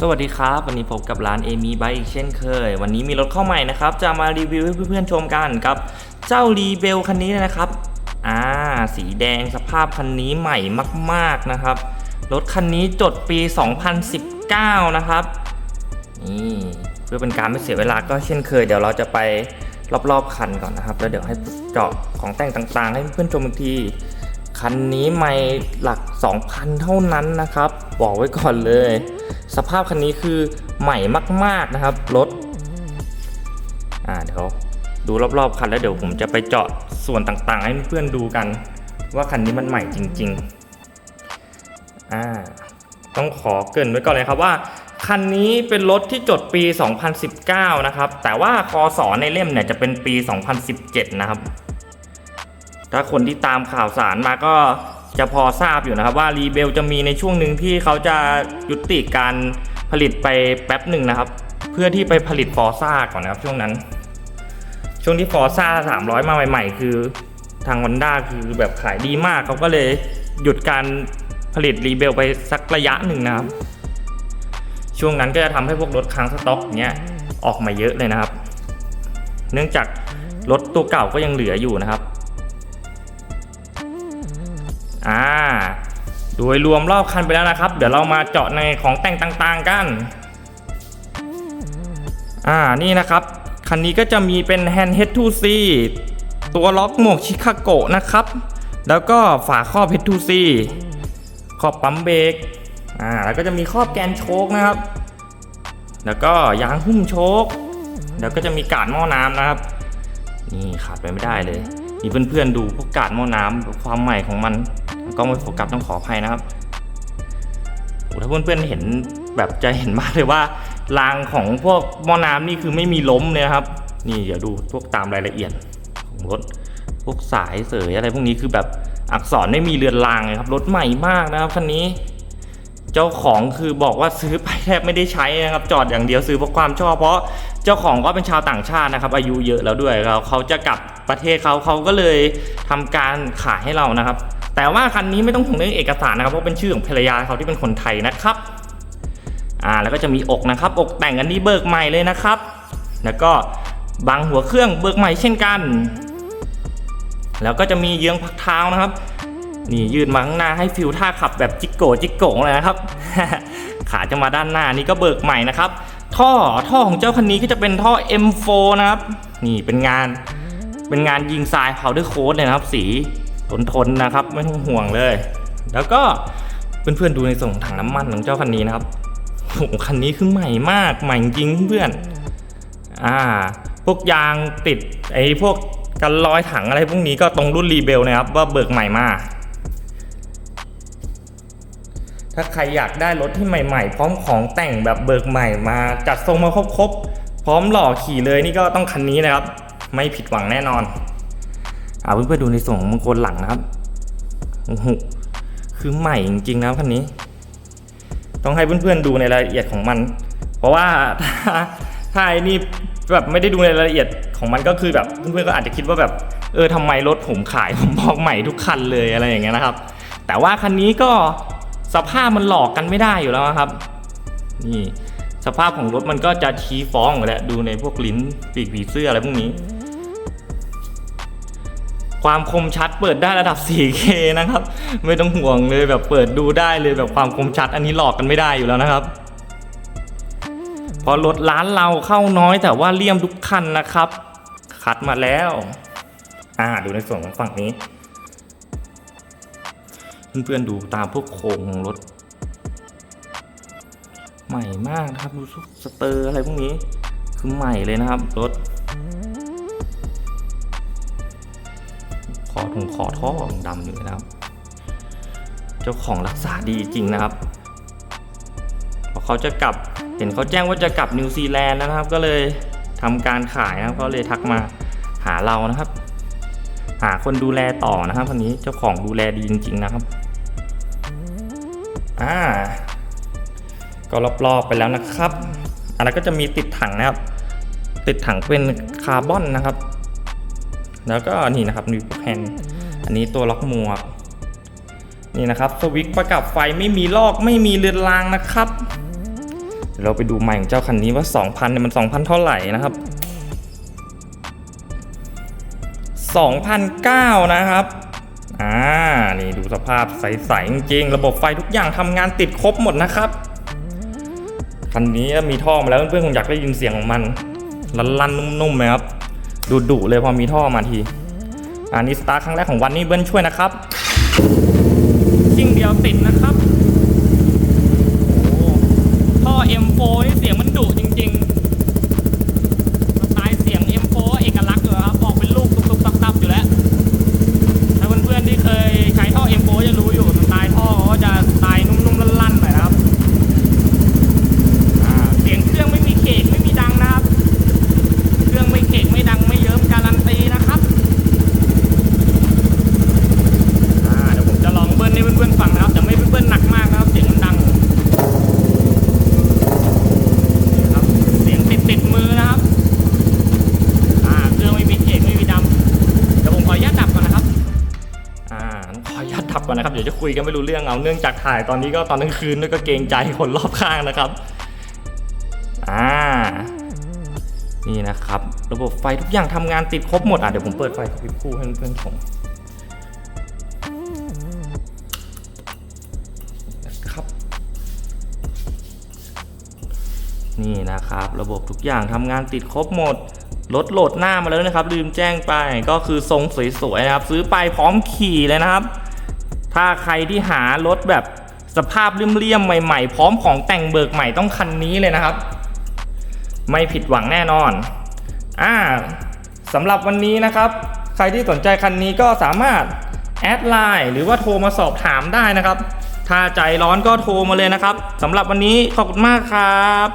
สวัสดีครับ วันนี้พบกับร้านเอมี่ไบอีกเช่นเคย วันนี้มีรถเข้าใหม่นะครับ จะมารีวิวให้เพื่อนๆชมกันกับเจ้ารีเบลคันนี้นะครับอ่าสีแดงสภาพคันนี้ใหม่มากๆนะครับ รถคันนี้จดปี 2019 นะครับนี่เพื่อเป็นการไม่เสียเวลาก็เช่นเคย เดี๋ยวเราจะไปรอบๆคันก่อนนะครับ แล้วเดี๋ยวให้เจาะของแต่งต่างๆ ให้เพื่อนๆชมอีกที คันนี้ไม่หลัก 2,000 เท่านั้นนะครับ บอกไว้ก่อนเลย สภาพคันนี้คือใหม่มาก ๆนะครับรถอ่าเดี๋ยวดูรอบๆคันแล้วเดี๋ยวผมจะไปเจาะส่วนต่างๆ ให้เพื่อนดูกัน ว่าคันนี้มันใหม่จริง ๆอ่าต้องขอเกรินไว้ก่อนเลยครับว่าคันนี้เป็นรถที่จดปี 2019 นะครับ แต่ว่าคอสอในเล่มเนี่ยจะเป็นปี 2017 นะครับ ถ้าคนที่ตามข่าวสารมาก็จะพอทราบอยู่นะครับว่ารีเบลจะมีในช่วงหนึ่งที่เขาจะยุติการผลิตไปแป๊บหนึ่งนะครับ เพื่อที่ไปผลิตฟอร์ซ่าก่อนนะครับช่วงนั้น ช่วงที่ฟอร์ซ่า300 มาใหม่ ๆ คือทางวันด้าคือแบบขายดีมากเขาก็เลยหยุดการผลิตรีเบลไปสักระยะหนึ่งนะครับ ช่วงนั้นก็จะทำให้พวกรถค้างสต็อกเนี้ยออกมาเยอะเลยนะครับ เนื่องจากรถตัวเก่าก็ยังเหลืออยู่นะครับ อ่าโดยรวมรอบคันไปแล้วนะครับ เดี๋ยวเรามาเจาะในของแต่งต่างๆกัน อ่านี่นะครับ คันนี้ก็จะมีเป็น Hand Head 2 C ตัวล็อกหมวกชิคาโกะนะครับ แล้วก็ฝาครอบ Head 2 C ขอบปั๊มเบรกอ่าแล้วก็จะมีครอบแกนโชคนะครับ แล้วก็ยางหุ้มโชค แล้วก็จะมีกาดหม้อน้ำนะครับ นี่ขาดไปไม่ได้เลยมีเพื่อนๆดูพวกกาดหม้อน้ำความใหม่ของมัน ก็ไม่โฟกัสต้องขออภัยนะครับโอ้ถ้าเพื่อนๆเห็นแบบจะเห็นมากเลยว่ารางของพวกหม้อน้ำนี่คือไม่มีล้มเลยนะครับ นี่เดี๋ยวดูพวกตามรายละเอียดของรถพวกสายเสยอะไรพวกนี้คือแบบอักษรไม่มีเรือนรางเลยครับรถใหม่มากนะครับคันนี้ เจ้าของคือบอกว่าซื้อไปแทบไม่ได้ใช้นะครับ จอดอย่างเดียวซื้อเพราะความชอบ เพราะเจ้าของก็เป็นชาวต่างชาตินะครับ อายุเยอะแล้วด้วยเราเขาจะกลับประเทศเขาเขาก็เลยทำการขายให้เรานะครับ แต่ว่าคันนี้ไม่ต้องห่วงเรื่องเอกสารนะครับเพราะเป็นชื่อของภรรยาเขาที่เป็นคนไทยนะครับอ่าแล้วก็จะมีอกนะครับ อกแต่งกันที่เบิกใหม่เลยนะครับ แล้วก็บางหัวเครื่องเบิกใหม่เช่นกัน แล้วก็จะมีเยื้องพักเท้านะครับนี่ยืดมาข้างหน้าให้ฟิลท่าขับแบบจิกโกจิกโกเลยนะครับ ขาจะมาด้านหน้านี่ก็เบิกใหม่นะครับ ท่อท่อของเจ้าคันนี้ก็จะเป็นท่อ M4 นะครับ นี่เป็นงานเป็นงานยิงทรายพาวเดอร์โค้ดเลยนะครับ สี ทนทนๆนะครับ ไม่ต้องห่วงเลย แล้วก็เพื่อนๆดูในส่วนของถังน้ำมันของเจ้าคันนี้นะครับโอ้คันนี้คือใหม่มากใหม่จริงเพื่อนอ่า พวกยางติดไอ้พวกกันรอยถังอะไรพวกนี้ก็ตรงรุ่นรีเบลนะครับ ว่าเบิกใหม่มากถ้าใครอยากได้รถที่ใหม่ๆ พร้อมของแต่งแบบเบิกใหม่มาจัดทรงมาครบๆพร้อมหล่อขี่เลยนี่ก็ต้องคันนี้นะครับ ไม่ผิดหวังแน่นอน อาเพื่อนๆดูในส่วนของมังกรหลังนะครับโอ้โหคือใหม่จริงๆนะคันนี้ ต้องให้เพื่อนๆดูในรายละเอียดของมัน เพราะว่าถ้าถ้าไอ้นี่แบบไม่ได้ดูในรายละเอียดของมันก็คือแบบเพื่อนๆก็อาจจะคิดว่าแบบเออทำไมรถผมขายผมบอกใหม่ทุกคันเลยอะไรอย่างเงี้ยนะครับ แต่ว่าคันนี้ก็สภาพมันหลอกกันไม่ได้อยู่แล้วนะครับ นี่สภาพของรถมันก็จะชี้ฟ้องอยู่แล้วดูในพวกลิ้นปีกผีเสื้ออะไรพวกนี้ ความคมชัดเปิดได้ระดับ 4K นะครับ ไม่ต้องห่วงเลยแบบเปิดดูได้เลยแบบความคมชัดอันนี้หลอกกันไม่ได้อยู่แล้วนะครับ พอรถร้านเราเข้าน้อยแต่ว่าเลี่ยมทุกคันนะครับ คัดมาแล้ว อ่าดูในส่วนของฝั่งนี้ เพื่อนๆดูตามพวกโครงของรถ ใหม่มากนะครับ ดูสเตอร์อะไรพวกนี้ คือใหม่เลยนะครับรถ ขอถุงขอท่อของดำอยู่นะครับ เจ้าของรักษาดีจริงนะครับเพราะเขาจะกลับเห็นเขาแจ้งว่าจะกลับนิวซีแลนด์นะครับ ก็เลยทำการขายนะครับก็เลยทักมาหาเรานะครับ หาคนดูแลต่อนะครับคนนี้เจ้าของดูแลดีจริง ๆนะครับอ่าก็รอบๆไปแล้วนะครับอันนั้นก็จะมีติดถังนะครับ ติดถังเป็นคาร์บอนนะครับ แล้วก็นี่นะครับนิวแฮนอันนี้ตัวล็อกหมวก นี่นะครับสวิตช์ประกับไฟไม่มีลอกไม่มีเรือนรางนะครับเดี๋ยวเราไปดูใหม่ของเจ้าคันนี้ว่า 2,000เนี่ยมัน 2,000 เท่าไหร่นะครับ 2,009นะครับอ่านี่ดูสภาพใสๆจริงๆระบบไฟทุกอย่างทำงานติดครบหมดนะครับคันนี้มีท่อมาแล้วเพื่อนๆคงอยากได้ยินเสียงของมัน ลันๆนุ่มๆไหมครับ ดุดุเลยพอมีท่อมาที อันนี้สตาร์ทครั้งแรกของวันนี้เบิ้ลช่วยนะครับชิ่งเดียวติดนะครับ โอ้ท่อ M4 นี่เสียงมันดุจริงๆสไตล์เสียง M4 เอกลักษณ์อยู่แล้วครับ ออกเป็นลูกตุบๆตับๆอยู่แล้ว ถ้าเพื่อนๆที่เคยใช้ท่อ M4 จะรู้อยู่สไตล์ท่อเขาก็จะสไตล์นุ่มๆลั่นๆหน่อยนะครับอ่าเสียงเครื่องไม่มีเขกไม่มีดังนะครับ เครื่องไม่เขกไม่ดังไม่เยิ้มการันตีนะครับ อ่าเดี๋ยวผมจะลองเบิ้ลให้เพื่อนๆฟังนะครับแต่ไม่เบิ้ลหนักมากนะครับ เสียงมันดังนี่ครับเสียงติดติดๆมือนะครับ อ่าเครื่องไม่มีเขกไม่มีดำเดี๋ยวผมขออนุญาตดับก่อนนะครับ อ่าต้องขออนุญาตดับก่อนนะ คุยกันไม่รู้เรื่องเอาเนื่องจากถ่ายตอนนี้ก็ตอนกลางคืนด้วยก็เกรงใจคนรอบข้างนะครับอ่านี่นะครับ ระบบไฟทุกอย่างทำงานติดครบหมดอะเดี๋ยวผมเปิดไฟกระพริบคู่ให้เพื่อนๆชมนะครับ นี่นะครับ ระบบทุกอย่างทำงานติดครบหมดรถโหลดหน้ามาแล้วนะครับ ลืมแจ้งไปก็คือทรงสวยๆนะครับ ซื้อไปพร้อมขี่เลยนะครับ ถ้าใครที่หารถแบบสภาพเลี่ยมๆใหม่ๆ พร้อมของแต่งเบิกใหม่ต้องคันนี้เลยนะครับ ไม่ผิดหวังแน่นอนอ่าสำหรับวันนี้นะครับ ใครที่สนใจคันนี้ก็สามารถแอดไลน์หรือว่าโทรมาสอบถามได้นะครับ ถ้าใจร้อนก็โทรมาเลยนะครับสำหรับวันนี้ขอบคุณมากครับ